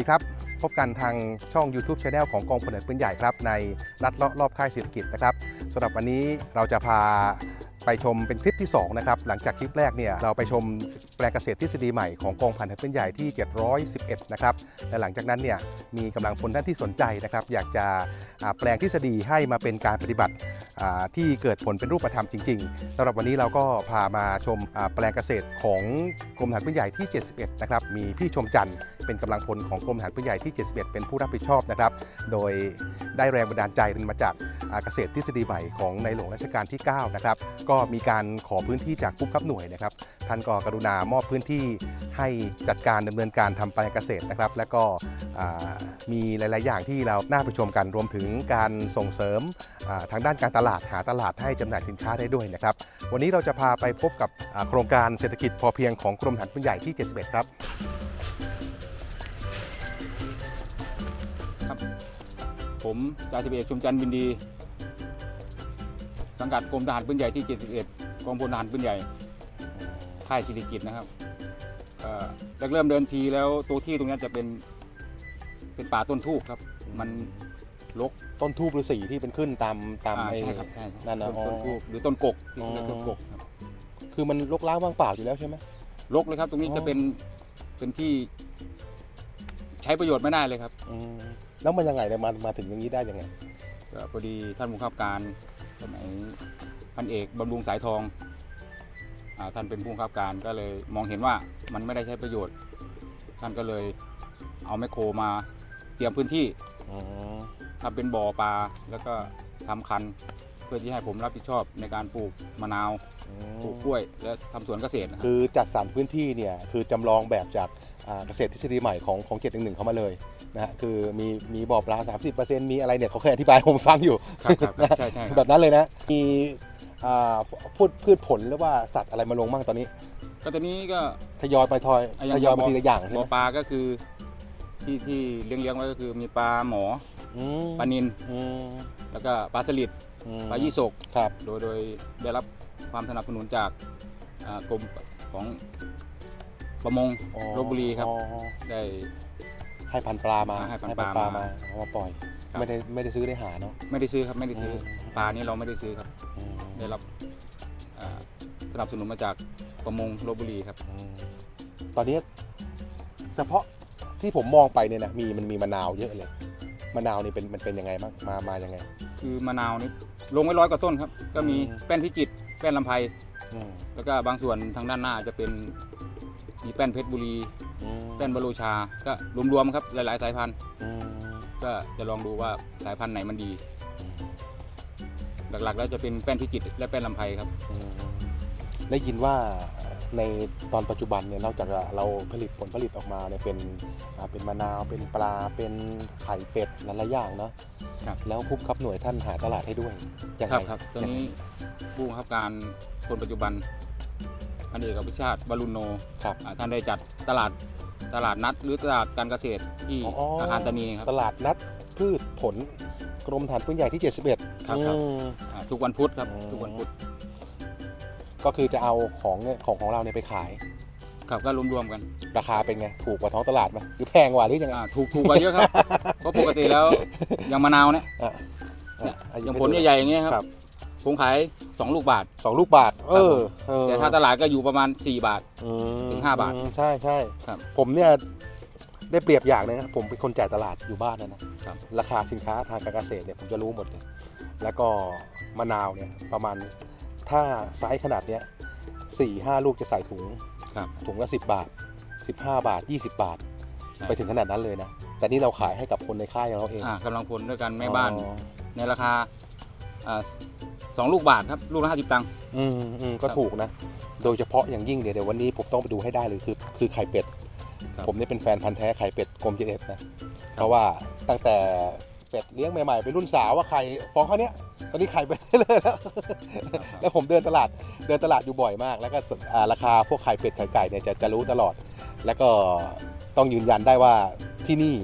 ดีครับ พบกันทางช่อง YouTube Channel ของกองพลเรือปืนใหญ่ครับ ในรัดเลาะรอบค่ายเศรษฐกิจนะครับสำหรับวันนี้เราจะพา ไปชมเป็นคลิปที่2นะครับหลังจากคลิปแรกเนี่ยเราไปชมแปลงเกษตรทฤษฎีใหม่ของกองพันเรือปืนใหญ่ที่ 711 นะครับและหลังจากนั้นเนี่ยมีกำลังพลท่านที่สนใจนะครับ อยากจะแปลงทฤษฎีให้มาเป็นการปฏิบัติที่เกิดผลเป็นรูปธรรมจริง ๆสำหรับวันนี้เราก็พามาชมแปลงเกษตรของกรมทหารปืนใหญ่ที่ 71 นะครับมีพี่ชมจันทร์เป็นกำลังพลของกรมทหารปืนใหญ่ที่ 71 เป็นผู้รับผิดชอบนะครับโดยได้แรงบันดาลใจมาจากเกษตรทฤษฎีใหม่ของในหลวงรัชกาลที่ 9 นะครับก็มีการขอพื้นที่จากผู้ขับหน่วยนะครับ ท่านก็กรุณามอบพื้นที่ให้จัดการดำเนินการทำแปลงเกษตรนะครับ และก็มีหลาย ๆ อย่างที่เราน่าไปชมกันรวมถึงการส่งเสริมทางด้านการตลาดหาตลาดให้จำหน่ายสินค้าได้ด้วยนะครับ วันนี้เราจะพาไปพบกับโครงการเศรษฐกิจพอเพียงของกรมฐานปืนใหญ่ที่ 71 ครับผมจ่าสิบเอกชุมจันทร์บินดี สังกัดกรมทหารปืนใหญ่ที่ 71กองพลทหารปืนใหญ่ค่ายศิริกิจนะครับเอ่อแรกเริ่มเดินทีแล้วตัวที่ตรงเนี้ยจะเป็นเป็นป่าต้นทูบครับ มันรกต้นทูบฤาษีที่เป็นขึ้นตามตามอ่าไอ้ใช่ครับใช่ครับนั่นนะต้อ๋อต้นทูบหรือต้นกกที่เรียกอ๋อต้นกกครับคือมันลกล้างว่างเปล่าอยู่แล้วใช่ไหมรกเลยครับ ตรงนี้อ๋อจะเป็นเป็นที่ใช้ประโยชน์ไม่ได้เลยครับอืมแล้วมันยังไงเนี่ยมามาถึงอย่างนี้ได้ยังไงก็พอดีท่านผู้บังคับการ สมัยพันเอกบำรุงสายทองอาท่านเป็นผู้บังคับการก็เลยมองเห็นว่ามันไม่ได้ใช้ประโยชน์ ท่านก็เลยเอาแมคโครมาเตรียมพื้นที่อ๋อทำเป็นบ่อปลาแล้วก็ทำคันเพื่อที่ให้ผมรับผิดชอบในการปลูกมะนาวอืปลูกมกล้วย และทำสวนเกษตรนะครับคือจัดสรรพื้นที่เนี่ยคือจำลองแบบจากอ่า เกษตรทฤษฎีใหม่ของของเจ็ดหนึ่งเข้ามาเลยนะฮะคือมีมีบ่อปลา 30%มีอะไรเนี่ยเขาเคยอธิบายให้ผมฟังอยู่ครับครับครับใช่ใช่คแบรับบนั้นเลยนะ มีอ่าพืชพืชผลหรือว่าสัตว์อะไรมาลงบ้างตอนนี้ ก็ตอนนี้ก็ทยอยไปทอยอะยังทยอยบ่มาทีละอย่างใช่บ่ไหอมปลาก็คือที่ที่เลี้ยงเลี้ยงไว้ก็คือมีปลาหมออืมปลานินอืมแล้วก็ปลาสลิดอืมปลายี่สกครับโดยโดยได้รับความสนับสนุนจากอ่ากรมของ ประมงอ๋อลพบุรีครับ อ๋อได้ ให้พันธุ์ปลามาให้พันธุ์ปลามามาเอามาปล่อย ครับ ไม่ได้ไม่ได้ซื้อได้หาเนาะ ไม่ได้ซื้อครับไม่ได้ซื้ออม ปลานี้เราไม่ได้ซื้อครับ อืมได้รับอ่าสนับสนุนมาจากประมงลพบุรีครับ อืมตอนนี้เฉพาะที่ผมมองไปเนี่ยนะมีมันมีมะนาวเยอะเลยมะนาวนี่เป็นมันเป็นยังไงบ้างมามายังไง คือมะนาวนี่ลงไว้ร้อยกว่าต้นครับ ก็มีอืม แป้นพิจิตรแป้นลำไพอืมแล้วก็บางส่วนทางด้านหน้าจะเป็น มีแป้นเพชรบุรีอืมแป้นบรูชา ก็รวมๆครับหลายๆ สายพันธุ์อืมก็จะลองดูว่าสายพันธุ์ไหนมันดี หลักๆ แล้วจะเป็นแป้นพิจิตรและแป้นลำไพครับอืมได้ยินว่าในตอนปัจจุบันเนี่ยนอกจากเราผลิตผลผลิตออกมาเนี่ยเป็นอ่าเป็นมะนาวเป็นปลาเป็นไข่เป็ดหลายๆอย่างเนาะครับแล้วผู้บังคับหน่วยท่านหาตลาดให้ด้วยยังคไงรับครับตอนนี้ผู้บังคับการคนปัจจุบัน พันเอกอภิชาติบารุณโนครับอ่าท่านได้จัดตลาดตลาดนัดหรือตลาดการเกษตรที่อ๋อออาคารตานีครับ ตลาดนัดพืชผลกรมฐานปืนใหญ่ที่ 71ครับครับ อืม อ่าทุกวันพุธครับอืมทุกวันพุธก็คือจะเอาของเนี่ยของของเราเนี่ยไปขาย ครับก็รวมๆกันราคาเป็นไง ถูกกว่าท้องตลาดไหมหรือแพงกว่าหรือยังไงอ่าถูกถูกกว่าเยอะครับ เพราะปกติแล้วอย่างมะนาวเนี่ยอะเนี่ยอะอย่างผลใหญ่ๆอย่างเงี้ยคครัรับ บ ผมขาย2ลูกบาท สองลูกบาท เออเออแต่ถ้าตลาดก็อยู่ประมาณ 4 บาท อืมถึงห้าบาทอืมใช่ใช่ครับผมเนี่ยได้เปรียบอย่างหนึงนะผมเป็นคนจ่ายตลาดอยู่บ้านนะนะครับ ราคาสินค้าทางการเกษตรเนี่ยผมจะรู้หมดเลย แล้วก็มะนาวเนี่ยประมาณถ้าไซส์ขนาดเนี้ยสี่ห้าลูกจะใส่ถุงครับ ถุงละ10บาท15บาท20บาท ใช่ ไปถึงขนาดนั้นเลยนะ แต่นี่เราขายให้กับคนในค่ายของเราเองอ่ากำลังพลด้วยกันแม่บ้าน อ๋อในราคาอ่า สองลูกบาทครับ ลูกละห้าสิบตังค์ อืมอืมก็ครับถูกนะ โดยเฉพาะอย่างยิ่งเดี๋ยวเดี๋ยววันนี้ผมต้องไปดูให้ได้เลยคือคือไข่เป็ด ครับผมเนี่ยเป็นแฟนพันธ์แท้ไข่เป็ดกรมเจเอฟนะ เพราะว่าตั้งแต่เป็ดเลี้ยงใหม่ๆเป็นรุ่นสาวว่าไข่ฟองเขาเนี้ยตอนนี้ไข่ไปเลยแล้ว แล้วผมเดินตลาดเดินตลาดอยู่บ่อยมาก แล้วก็สอ่าราคาพวกไข่เป็ดไข่ไก่เนี่ยจะจะรู้ตลอด แล้วก็ต้องยืนยันได้ว่าที่นี่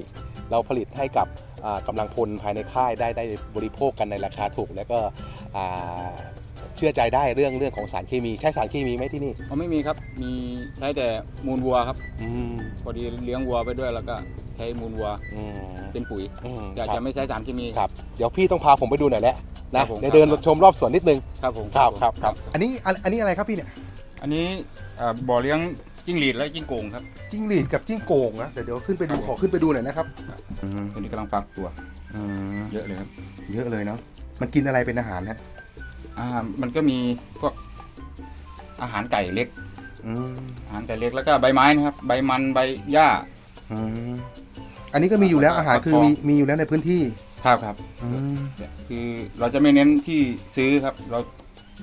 เราผลิตให้กับอ่ากำลังพลภายในค่ายได้ได้บริโภคกันในราคาถูก แล้วก็อ่า เชื่อใจได้เรื่องเรื่องของสารเคมีใช้สารเคมีไหมที่นี่เขาไม่มีครับ มีใช้แต่มูลวัวครับอืมพอดีเลี้ยงวัวไปด้วยแล้วก็ใช้มูลวัวอืมเป็นปุ๋ยอืมจะครับจะไม่ใช้สารเคมี ครับเดี๋ยวพี่ต้องพาผมไปดูหน่อยแหละครันะบผม เดี๋ยวเดินครับชมรอบสวนนิดนึงครับผมครับผมครับครับอันนี้อันอันนี้อะไรครับพี่เนี่ยอันนี้เอ่อบ่อเลี้ยงจิ้งหรีดและจิ้งโก่งครับ จิ้งหรีดกับจิ้งโก่งนะเดี๋ยวเดี๋ยวขึ้นไปดูครับผมขอขึ้นไปดูหน่อยนะครับอืมตัวนี้กำลังฟักตัวอืมเยอะเลยครับ เยอะเลยเนาะ มันกินอะไรเป็นอาหารฮะอ่ามันก็มีพวกอาหารไก่เล็ก อืมอาหารไก่เล็กแล้วก็ใบไม้นะครับ ใบมันใบหญ้า อืมอันนี้ก็มีอยู่แล้วอาหารคือมีมีอยู่แล้วในพื้นที่ครับครับ อืมคือเราจะไม่เน้นที่ซื้อครับ เรา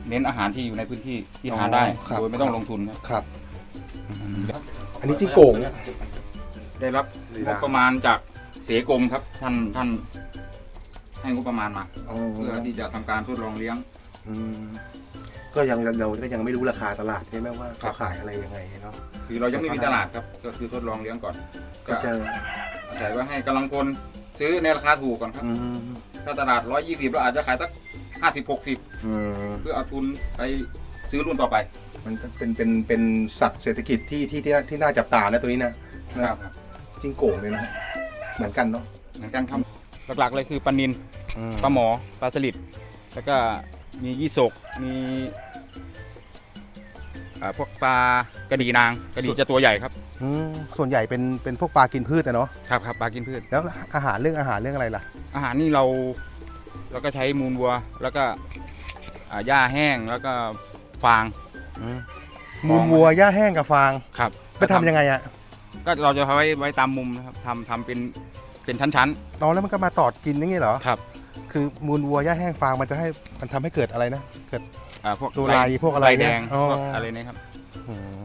เน้นอาหารที่อยู่ในพื้นที่ที่หาได้ครับโดยไม่ต้องลงทุนครับ ครับ อันนี้จิ้งโก่งได้รับงบประมาณจากเสกรมครับ ท่านท่าน ให้งบประมาณมาอ๋อเพื่อที่จะทำการทดลองเลี้ยง อืมก็ยังเราก็ยังไม่รู้ราคาตลาดใช่ไหมว่าครัเขาบ ขายอะไรยังไงเนาะคือเรายังไม่มีตลาดครับก็คือทดลองเลี้ยงก่อนก็ก็จะอาศัยว่าให้กำลังพลซื้อในราคาถูกก่อนครับ อืมถ้าตลาด 120เราอาจจะขายสัก50 60 อืมเพื่อเอาทุนไปซื้อรุ่นต่อไปมันก็เป็นเป็นเป็นสัตว์เศรษฐกิจที่ที่ที่น่าที่น่าจับตานะตัวนี้นะนะจิ้งโก่งเลยนะเหมือนกันเนาะ เหมือนกันครับ หลักๆเลยคือปลานินอืมปลาหมอปลาสลิดแล้วก็มียี่สกมีอ่าพวกปลากระดีนางกระดีจะตัวใหญ่ครับอืมส่วนใหญ่เป็นเป็นพวกปลากินพืชนะเนาะครับครับปลากินพืช แล้วอาหารเรื่องอาหารเรื่องอะไรล่ะ อาหารนี่เราเราก็ใช้มูลวัว แล้วก็อ่าหญ้าแห้งแล้วก็ฟาง มูลวัวหญ้าแห้งกับฟาง ครับไปทำยังไงอะก็เราจะเอาไว้ไว้ตามมุมนะครับทำทำเป็น เป็นชั้นอ๋อแล้วมันก็มาตอดกินอย่างงี้เหรอ ๆ ครับคือมูลวัวหญ้าแห้งฟางมันจะให้มันทำให้เกิดอะไรนะ เกิด อ่าพวกดูลายพวกอะไรใบแดงเนี่ยอ๋อ พวกอะไรเนะครับอืม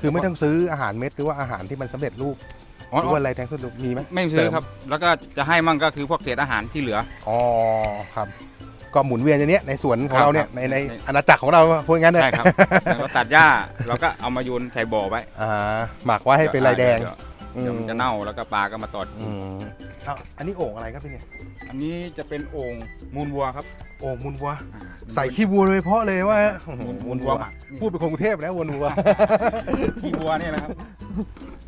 คือไม่ต้องซื้ออาหารเม็ดหรือว่าอาหารที่มันสำเร็จรูปอ๋อหรือว่าอะไรแทงสุดมีไหมไม่ซื้อครับ แล้วก็จะให้มั่งก็คือพวกเศษอาหารที่เหลือ อ๋อครับ ก็หมุนเวียนอย่างเนี้ยในสวนของครับเราเนี่ยครับในในใน อาณาจักรของเราพูดงั้นเลยใช่ครับเราตัดหญ้าเราก็เอามาโยนใส่บ่อไว้อ่าหมักไว้ให้เป็นลายแดง เยว เดี๋ยวมันจะเน่าแล้วก็ปลาก็มาตอดอืมเอ้าอันนี้โอ่งอะไรครับพี่เนี่ยอันนี้จะเป็นโอ่งมูลวัวครับโอ่งมูลวัว อ่า ใส่ขี้วัวโดยเฉพาะเลยว่าโอ้โหมูลมูมูลลวัวัววหมัก พูดเป็นคนกรุงเทพแล้ววัววัว ขี้วัวเนี่ยนะครับ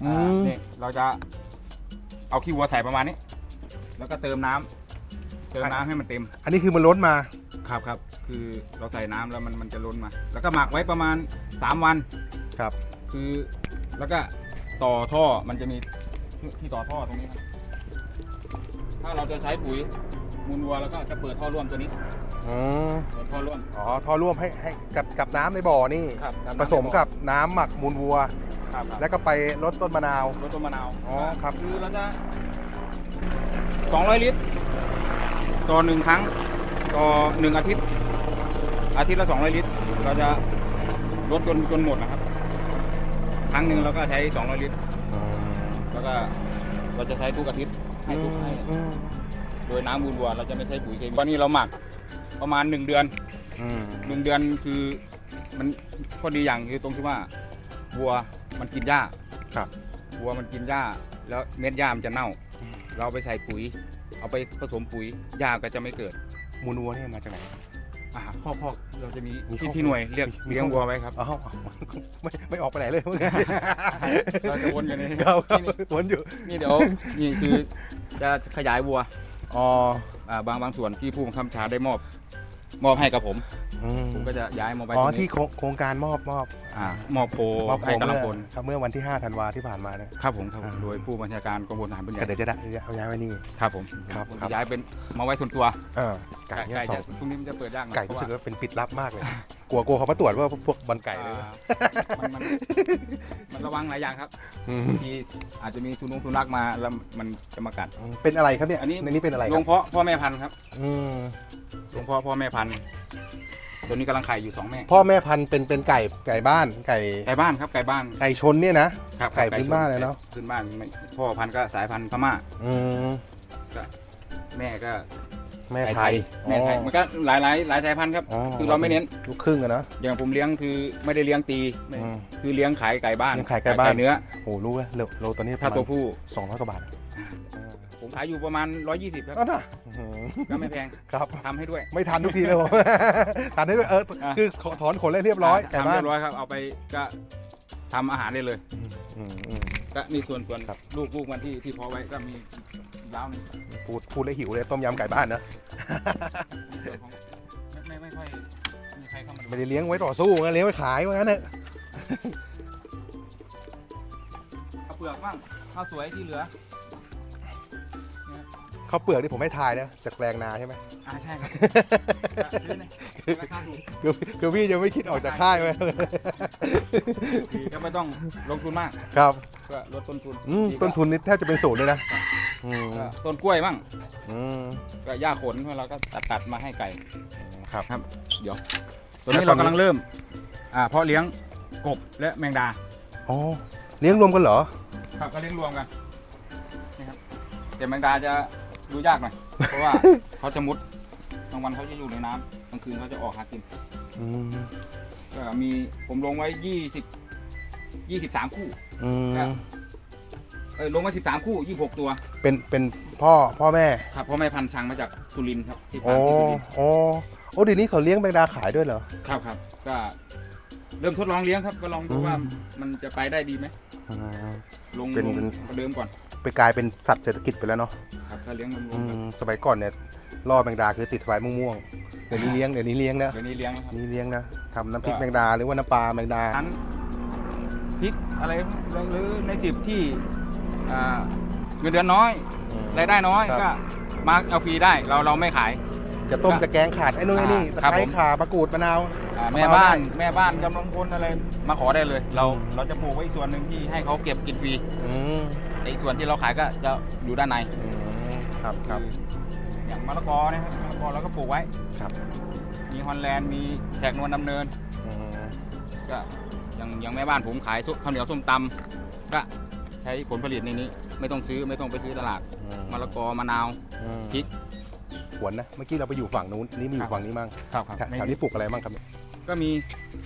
อือ่ามนี่เราจะเอาขี้วัวใส่ประมาณนี้ แล้วก็เติมน้ำเติมน้ำให้มันเต็ม อันนี้คือมันล้นมา ครับครับคือเราใส่น้ำแล้วมันมันจะล้นมา แล้วก็หมักไว้ประมาณ 3 วัน ครับ คือแล้วก็ ต่อท่อมันจะมีที่ต่อท่อตรงนี้ครับถ้าเราจะใช้ปุ๋ยมูลวัวแล้วก็จะเปิดท่อร่วมตัวนี้อืมเปิดท่อร่วม อ๋อท่อร่วมให้ให้กับกับน้ำในบ่อนี่ ครับผสมกับน้ำหมักมูลวัว ครับครับแล้วก็ไปลดต้นมะนาวรสต้นมะนาวอ๋อครับ คือเราจะ200 ลิตร ต่อหนึ่งครั้ง ต่อหนึ่งอาทิตย์ อาทิตย์ละ 200 ลิตร เราจะลดจนจนหมดนะครับ ครั้งหนึ่งเราก็ใช้ 200 ลิตร แล้วก็เราจะใช้ทุกอาทิตย์ให้ทุกให้อืมโดยน้ำมูลวัวเราจะไม่ใช้ปุ๋ยเคมีตอนนี้เราหมักประมาณ 1 เดือนอืมหนึ่งเดือนคือมันข้อดีอย่างคือตรงที่ว่าวัวมันกินหญ้าครับวัวมันกินหญ้า แล้วเม็ดหญ้ามันจะเน่า เราเอาไปใส่ปุ๋ย เอาไปผสมปุ๋ยหญ้าก็จะไม่เกิดมูลวัวนี่มาจากไหน อ่าพ่อพ่อเราจะมีมีที่คอกที่หน่วยเรียกมี เลี้ยงคอกวัวไว้ครับอ้าวไม่ไม่ออกไปไหนเลยเมื่อกี้เราจะวนอยู่ในครับครับนี่วนอยู่นี่เดี๋ยวนี่คือจะขยายวัวอ๋ออ่าบางบางส่วนที่ผู้บังคับบัญชาได้มอบ มอบให้กับผมอืมผมก็จะย้ายมาไว้อ๋อตรงที่นี้โครงโครงการมอบมอบอ่ามอบโพมอบโครให้งกำลัเมื่งอพลครับเมื่อวันที่5ธันวาที่ผ่านมาเนี่ย ครับผมครับผมอ่า โดยผู้บัญชาการกองพลทหารปืนใหญ่ก็เดี๋ยวจะได้เอาย้ายไว้นี่ ครับผมครับผมครับจะย้ายเป็นมาไว้ส่วนตัวเออไก่เนี่ยไก่สอจะงพรุ่งนี้มันจะเปิดยากหน่อยไก่เพรู้ราะสึกว่าว่าเป็นปิดลับมากเลย กลัวกลัวเขามาตรวจว่าพวกบอลไก่เลยนะ อ่ามันมันมันระวังหลายอย่างครับอืม บางทีอาจจะมีสุนุงสุนัขมาแล้วมันจะมากัด เป็นอะไรครับเนี่ยอันนี้ ในนี้เป็นอะไรคลรังบเพาะพ่อแม่พันธุ์ครับอืมลงเพาะพ่อแม่พันธุ์ตัวนี้กำลังไข่อยู่สองแม่พ่อแม่พันธุ์เป็นเป็นไก่ไก่บ้านไก่ไก่บ้านครับไก่บ้านไก่ชนเนี่ยนะ ครับไก่พื้นบ้านเลยเนอะ พื้นบ้านไม่พ่อพันธุ์ก็สายพันธุ์พม่าอืมแม่ก็ แม่ไทยแม่ไทยมันก็หลายหลายหลายสายพันธุ์ครับคือเราไม่เน้น ลูกครึ่งอะเนอะ อย่างผมเลี้ยงคือไม่ได้เลี้ยงตีไม่อืมคือเลี้ยงขายไก่บ้านเลี้ยงขายไก่บ้าน เนื้อโอ้รู้ว่าโลโลตัวนี้ถ้าตัวผู้ สองร้อยกว่าบาทผมขายอยู่ประมาณ 120 ครับ ก็น่ะอื้อหือก็ไม่แพงครับ ทำให้ด้วย ไม่ทันทุกทีเลยผม ทันได้ด้วยเอออะ คือขอถอนขนเลยเรียบร้อยไก่ทำบ้านเรียบร้อยครับ เอาไปก็ทำอาหารได้เลย อืมอืม ก็มีส่วนส่วนครับ ลูกลูกมันที่ที่เพอไว้ก็มีล้าวหนึงพูดพูดแล้วหิวเลยต้มยำไก่บ้านนะส่วนของไม่ไม่ไม่ค่อยมีใครเข้ามาดูไม่ได้เลี้ยงไว้ต่อสู้นะเลี้ยงไว้ขายว่างั้นเถอะเอาเปลือกบ้างข้าวสวยที่เหลือ ข้าวเปลือกที่ผมให้ทายนะจากแปลงนาใช่ไหม อ่าใช่ครับซื้อในราคาถูกคือคือพี่จะไม่คิดออกจากค่ายไหม ดีก็ไม่ต้องลงทุนมากครับก็ลดต้นทุนอืมดีก็ต้นทุนนี่แทบจะเป็นศูนย์เลยนะอืมก็ต้นกล้วยบ้างอืม ก็หญ้าขนเราก็ตัดตัดมาให้ไก่ครับครับ เดี๋ยวตอนนี้แล้วตอนนี้ เรากำลังเริ่มอ่าเพาะเลี้ยงกบและแมงดาอ๋อเลี้ยงรวมกันเหรอ ครับก็เลี้ยงรวมกันนี่ครับแต่แมงดาจะ ดูยากหน่อย เพราะว่าเขาจะมุดกลางวันเขาจะอยู่ในน้ำกลางคืนเขาจะออกหากินอืมก็มีผมลงไว้20 23คู่ อืมครับเออลงไว้13คู่26ตัว เป็นเป็นพ่อพ่อแม่ครับเพราะแม่พันธุ์สั่งมาจากสุรินทร์ครับที่อ๋ฟาอร์มที่สุรินทร์อ๋อโอ้เดี๋ยวนี้เขาเลี้ยงแมงดาขายด้วยเหรอ ครับครับก็เริ่มทดลองเลี้ยงครับ ก็ลองดูอืม ว่ามันจะไปได้ดีไหมอืมลงเป็นลงเป็น ประเดิมก่อน ไปกลายเป็นสัตว์เศรษฐกิจไปแล้วเนาะครับถ้าเลี้ยงรวอืมๆกันมสมัยก่อนเนี่ยล่อแมงดาคือติดไฟม่วงๆเดี๋ยวนี้เลี้ยงเดี๋ยวนี้เลี้ยงนะเดี๋ยวนี้เลี้ยงแล้วครับนี่เลี้ยงนะทำน้ำพริกก็แมงดาหรือว่าน้ำปลาแมงดา นั้นพริกอะไรหรือในสิบที่อ่าเงินเดือนน้อยรายได้น้อยครับ ก็มาเอาฟรีได้เราเราไม่ขาย จะต้มจะแกงขาดไอ้นู่นไอ้นี่ตะครับไคร้ผม ข่ามะกรูดมะนาว อ่าเอาแม่มาบ้านได้แม่บ้านกำลังพลอะไรมาขอได้เลย เราอืมเราจะปลูกไว้อีกส่วนหนึ่งที่ให้เขาเก็บกินฟรีอืมแต่อีกส่วนที่เราขายก็จะอยู่ด้านในอืมครับครับอย่างมะละกอนะครับมะละกอเราก็ปลูกไว้ ครับมีฮอลแลนด์มีแขกนวลดำเนิน อืมก็อย่างอย่างแม่บ้านผมขายซุข้าวเหนียวส้มตำก็ใช้ผลผลิตในนี้ ไม่ต้องซื้อไม่ต้องไปซื้อตลาดมะละกอมะนาวอืมพริก หวนนะ เมื่อกี้เราไปอยู่ฝั่งนู้น นี่มาอครัยู่บฝั่งนี้มั่งครับครับแถแถวนี้ปลูกอะไรมั่งครับก็มี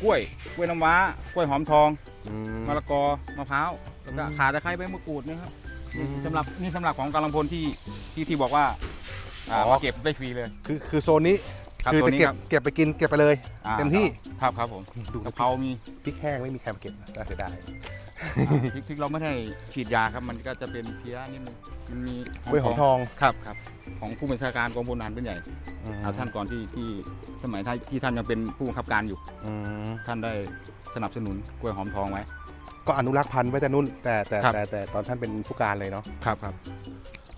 กล้วยกล้วยน้ำว้ากล้วยหอมทองอืมมะละกอมะพร้าวแล้วก็อืมขาตะไคร้ใบมะกรูดนะครับอืมสำหรับนี่สำหรับของกำลังพลที่ที่ที่บอกว่าอ่าอ๋อมาเก็บได้ฟรีเลย คือคือโซนนี้ครับคือตัวจะนี้เก็บครับเก็บไปกินเก็บไปเลยอ่าเต็มที่ครับครับผมดูกะกะเพเพรารามีพริกแห้งไม่มีใครมาเก็บนะน่าเสียดายพริกพริกเราไม่ได้ฉีดยาครับมันก็จะเป็นเพี้ยนิดนึงมันมีกล้วยหอมทองครับครับ ของผู้บัญชาการกองพลทหารเป็นใหญ่อืมอ่าท่านก่อนที่ที่สมัยท่านที่ท่านยังเป็นผู้บังคับการอยู่อืมท่านได้สนับสนุนกล้วยหอมทองไว้ ก็อนุรักษ์พันธุ์ไว้แต่นู่นแต่แต่ครับแต่แต่ตอนท่านเป็นผู้การเลยเนาะครับครับ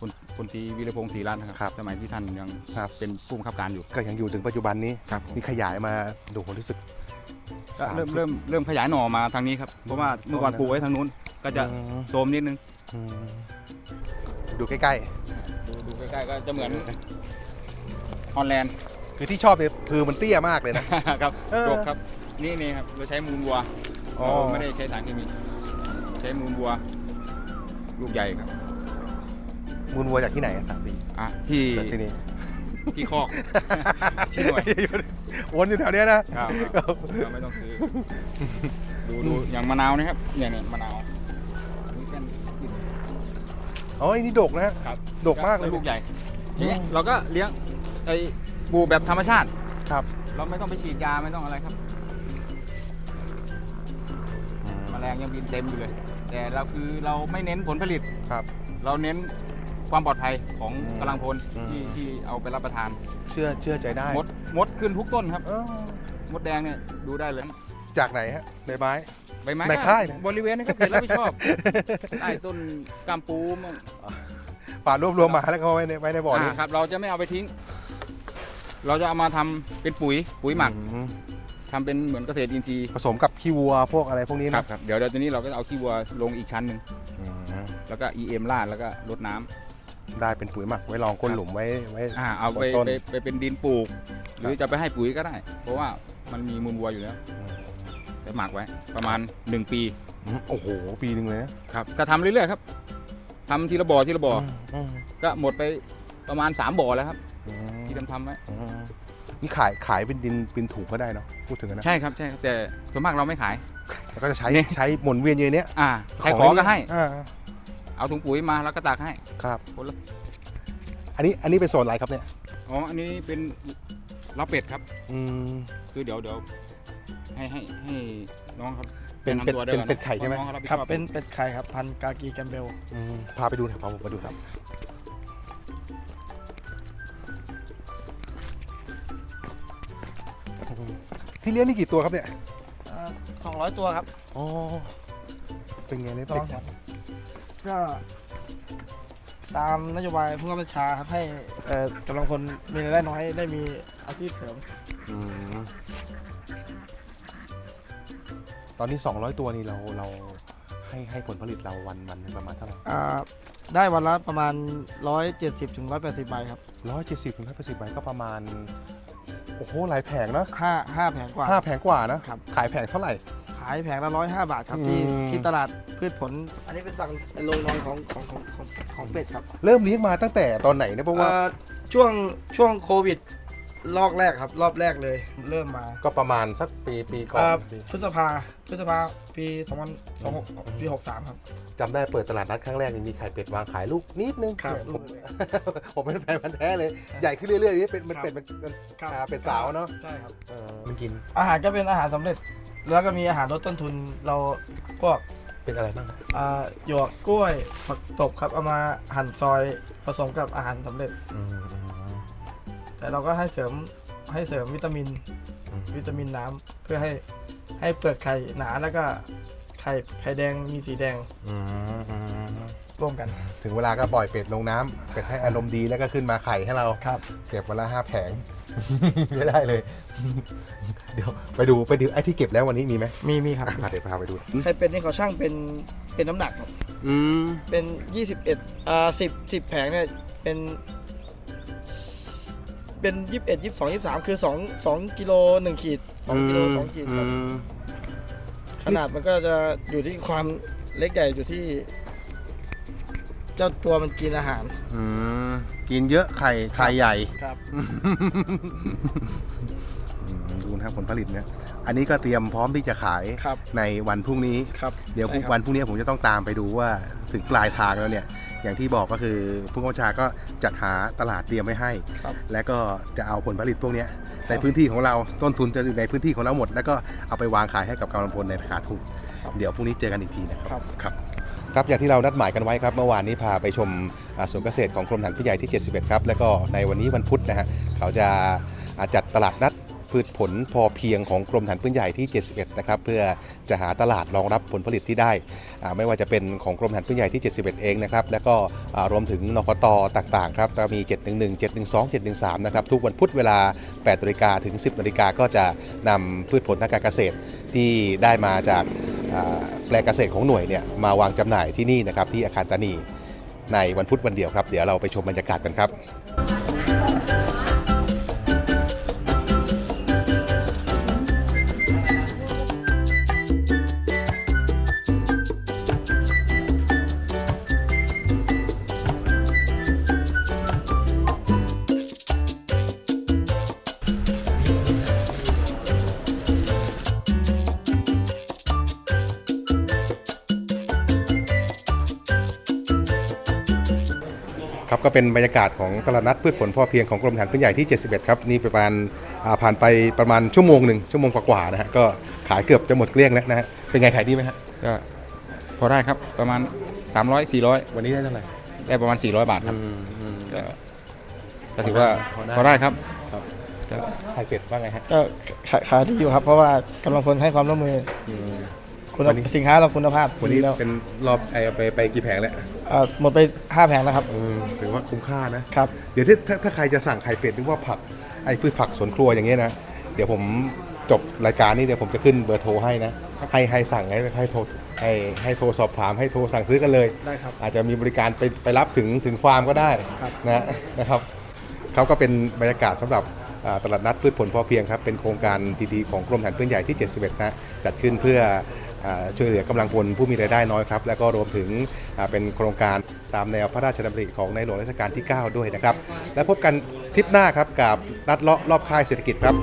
คุณคุณตรีวีรพงศ์ศรีรัตน์นะคครัรับสมัยที่ท่านยังครับเป็นผู้บังคับการอยู่ ก็ยังอยู่ถึงปัจจุบันนี้ครับนี่ขยายมาดูผมรู้สึกก็เริ่ม30เริ่มเริ่มขยายหน่อมาทางนี้ครับเพราะว่าเมื่อก่อนปลูกไว้ทางนู้นก็จะอืมโทรมนิดนึงอืม ดูใกล้ดูดูใกล้ๆก็จะเหมือนฮอลแลนด์ ๆ คือที่ชอบเนี่ยคือมันเตี้ยมากเลยนะ ครับเออจบครับ นี่นี่ครับเราใช้มูลวัวอ๋อ เราไม่ได้ใช้สารเคมี ใช้มูลวัว ลูกใหญ่ครับ มูลวัวจากที่ไหนอะถามดิอะ ที่จากที่นี่ ที่คอก ที่หน่วย วนอยู่แถวเนี้ยนะครับเราไม่ต้องซื้อ ดูดูอย่างมะนาวนะครับเนี่ยเนี่ยมะนาวนี่กัน อ๋อไอ้นี่ดกนะ ครับดกมากเลย ลูกใหญ่อืมอย่างเงี้ยเราก็เลี้ยงไอ้ปูแบบธรรมชาติ ครับเราไม่ต้องไปฉีดยาไม่ต้องอะไรครับ แมลงยังบินเต็มอยู่เลย แต่เราคือเราไม่เน้นผลผลิต ครับ เราเน้นความปลอดภัยของอืมกำลังพลอืม ที่ที่เอาไปรับประทาน เชื่อเชื่อใจได้มดมดขึ้นทุกต้นครับ เออมดแดงเนี่ยดูได้เลย จากไหนฮะใบไม้ใบไม้ในก็ค่ายนะ บริเวณนี้ก็เขตรับผิดชอบใต้ต้นกามปูมั่งป่ารวบรวมมาแล้วก็ไว้ในไว้ในบ่อนี้อ่าครับ เราจะไม่เอาไปทิ้ง เราจะเอามาทำเป็นปุ๋ยปุ๋ยหมักอืมทำเป็นเหมือนเกษตรอินทรีย์ผสมกับขี้วัวพวกอะไรพวกนี้ครันะบครับเดี๋ยวเดี๋ยวทีนี้เราก็เอาขี้วัวลงอีกชั้นหนึ่งอืมแล้วก็ EM ราดแล้วก็รดน้ำ ได้เป็นปุ๋ยหมักไว้รองก้นหลุมไว้ไว้ อ่าเอาไปต้นไปไปเป็นดินปลูก หรือจะไปให้ปุ๋ยก็ได้ เพราะว่ามันมีมูลวัวอยู่แล้ว จะหมักไว้ประมาณ 1 ปีอืมโอ้โห ปีหนึ่งเลยนะครับ ก็ทำเรื่อยๆครับทำทีละบ่อทีละบ่ออมมก็หมดไปประมาณ 3บ่อแล้วครับอืมที่ทำทำไว้อืมนี่ขายขายเป็นดินเป็นถุงก็ได้เนาะพูดถึงนะใช่ครับใช่ครับแต่ส่วนมากเราไม่ขายแล้วก็จะใช้เนี่ยใช้หมุนเวียนอย่างเนี้ยอ่าใครขอก็ให้อ่าเอาถุงปุ๋ยมาแล้วก็ตักให้ครับคนละอันนี้อันนี้เป็นโซนอะไรครับเนี่ยอ๋ออันนี้เป็นล้าเป็ดครับ อืมคือเดี๋ยวเดี๋ยว ให้ให้ให้น้องครับเป็นเป็นแะำเป็ดตัวด้เป็นก่อเป็ดไข่ใช่ไหมน้องเขาบผิดครับชอบเป็นเป็ดไข่ครับพันธุ์กากีแกมเบลอืมพาไปดูหน่อยพาผมมาดูครับ ที่เลี้ยงนี่กี่ตัวครับเนี่ย สองร้อยตัวครับ อ๋อ เป็นไงเนี่ยต้เป็องดครับก็ตามนโยบายผู้กำกับชาครับให้เอ่อกำลังคนมีรายได้น้อยได้มีอาชีพเสริม อืม ตอนนี้ 200 ตัวนี่เราเราให้ให้ผลผลิตเราวันวันหนึ่งประมาณเท่าไหร่อ่าได้วันละประมาณ 170ถึง180ใบครับร้อยเจ็ดสิบถึงร้อยแปดสิบใบก็ประมาณ โอ้โห หลายแผงเนอะห้าห้าแผงกว่า ห้าแผงกว่านะ ครับ ขายแผงเท่าไหร่ ขายแผงละ105บาทครับที่อืม ที่ตลาดพืชผล อันนี้เป็นสั่งเป็นโรงนอนของของของของของเป็ดครับเริ่มเลี้ยงมาตั้งแต่ตอนไหนเนี่ยเพราะว่า เอ่อช่วงช่วงโควิด รอบแรกครับ รอบแรกเลย เริ่มมาก็ประมาณสักปีปีก่อนเอ่อพฤษภาพฤษภาปี2026ปี63ครับ จำได้เปิดตลาดนัดครั้งแรกนี่มีไข่เป็ดวางขายลูกนิดนึงครับเนี่ยผม ผมเป็นแฟนพันธุ์แท้เลย ใหญ่ขึ้นเรื่อยๆนี่เป็นมันครับเป็ดมันมันครับอ่าเป็ดสาวเนาะใช่ครับ เออมันกินอาหารก็เป็นอาหารสำเร็จ แล้วก็มีอาหารลดต้นทุนเราพวกเป็นอะไรบ้างอ่าหยวกกล้วยผักตบครับเอามาหั่นซอยผสมกับอาหารสำเร็จ อืมอืม แต่เราก็ให้เสริมให้เสริมวิตามินอืมวิตามินน้ำเพื่อให้ให้เปลือกไข่หนาแล้วก็ไข่ไข่แดงมีสีแดงอืมอืมร่วมกัน ถึงเวลาก็ปล่อยเป็ดลงน้ำเป็ดให้อารมณ์ดีแล้วก็ขึ้นมาไข่ให้เราครับเก็บวันละห้าแผงไม่ได้เลย เดี๋ยวไปดูไปดูไอ้ที่เก็บแล้ววันนี้มีไหมมีมีครับอะเดี๋ยวพาไปดูไข่เป็ดนี่เขาช่างเป็นเป็นน้ำหนักครับอืมเป็น21อ่า10 10แผงเนี่ยเป็น เป็น21 22 23คือ2 2กิโล1ขีด2กิโล2ขีดครับอืมขนาดมันก็จะอยู่ที่ความเล็กใหญ่อยู่ที่ เจ้าตัวมันกินอาหารอืมกินเยอะไข่ไข่ใหญ่ครับ อืมดูนะครับผลผลิตเนี่ย อันนี้ก็เตรียมพร้อมที่จะขายครับในวันพรุ่งนี้ ครับเดี๋ยวใช่ครับ วันพรุ่งนี้ผมจะต้องตามไปดูว่าถึงปลายทางแล้วเนี่ย อย่างที่บอกก็คือผู้กำกับชาก็จัดหาตลาดเตรียมไว้ให้ ครับ และก็จะเอาผลผลิตพวกเนี้ยในพื้นที่ของเราต้นทุนจะอยู่ในพื้นที่ของเราหมด แล้วก็เอาไปวางขายให้กับกำลังพลในราคาถูกเดี๋ยวพรุ่งนี้เจอกันอีกทีนะครับ ครับครับอย่างที่เรานัดหมายกันไว้ครับ เมื่อวานนี้พาไปชมอ่าสวนเกษตรของกรมฐานผู้ใหญ่ที่ 71 ครับ แล้วก็ในวันนี้วันพุธนะฮะเขาจะอ่าจัดตลาดนัด พืชผลพอเพียงของกรมฐานปืนใหญ่ที่ 71 นะครับเพื่อจะหาตลาดรองรับผลผลิตที่ได้ ไม่ว่าจะเป็นของกรมฐานปืนใหญ่ที่ 71 เองนะครับแล้วก็รวมถึงนกตต่างๆครับก็มี 711 712 713 นะครับทุกวันพุธเวลา8นาฬิกาถึง 10นาฬิกาก็จะนำพืชผลทางการเกษตรที่ได้มาจากแปลงเกษตรของหน่วยเนี่ยมาวางจำหน่ายที่นี่นะครับที่อาคารตานีในวันพุธวันเดียวครับ เดี๋ยวเราไปชมบรรยากาศกันครับ ก็เป็นบรรยากาศของตลาดนัดพืชผลพอเพียงของกรมฐานพื้นใหญ่ที่ 71 ครับนี่ประมาณอ่าผ่านไปประมาณชั่วโมงหนึ่งชั่วโมงกว่าๆนะฮะก็ขายเกือบจะหมดเกลี้ยงแล้วนะฮะเป็นไงขายดีไหมฮะก็พอได้ครับประมาณ 300 400 วันนี้ได้เท่าไหร่ได้ประมาณ 400 บาทครับอืมอืมก็ก็ถือว่าพอได้พอได้ครับไข่เป็ดว่าไงฮะก็ขายขายดีอยู่ครับ เพราะว่ากำลังคนให้ความร่วมมือ อืมคุณวันนี้ สินค้าเราคุณภาพวันนี้ดีแล้วเป็นรอบไอ้ไปไปกี่แผงแล้วเอ่อหมดไปห้าแผงแล้วครับอืมถือว่าคุ้มค่านะ ครับ เดี๋ยวถ้าถ้าถ้าใครจะสั่งไข่เป็ดหรือว่าผักไอ้พืชผักสวนครัวอย่างเงี้ยนะ เดี๋ยวผมจบรายการนี้เดี๋ยวผมจะขึ้นเบอร์โทรให้นะ ให้ให้สั่งให้ให้โทรให้ให้โทรสอบถามให้โทรสั่งซื้อกันเลย ได้ครับอาจจะมีบริการไปไปรับถึงถึงฟาร์มก็ได้ครับนะนะครับเขาก็เป็นบรรยากาศสำหรับอ่าตลาดนัดพืชผลพอเพียงครับ เป็นโครงการดีๆของกรมฐานปืนใหญ่ที่ 71 นะ จัดขึ้นเพื่ออ่า ช่วยเหลือกำลังพลผู้มีรายได้น้อยครับ แล้วก็รวมถึงเป็นโครงการตามแนวพระราชดำริของในหลวงรัชกาลที่ 9 ด้วยนะครับ และพบกันทริปหน้าครับกับนัดเลาะรอบค่ายเศรษฐกิจครับ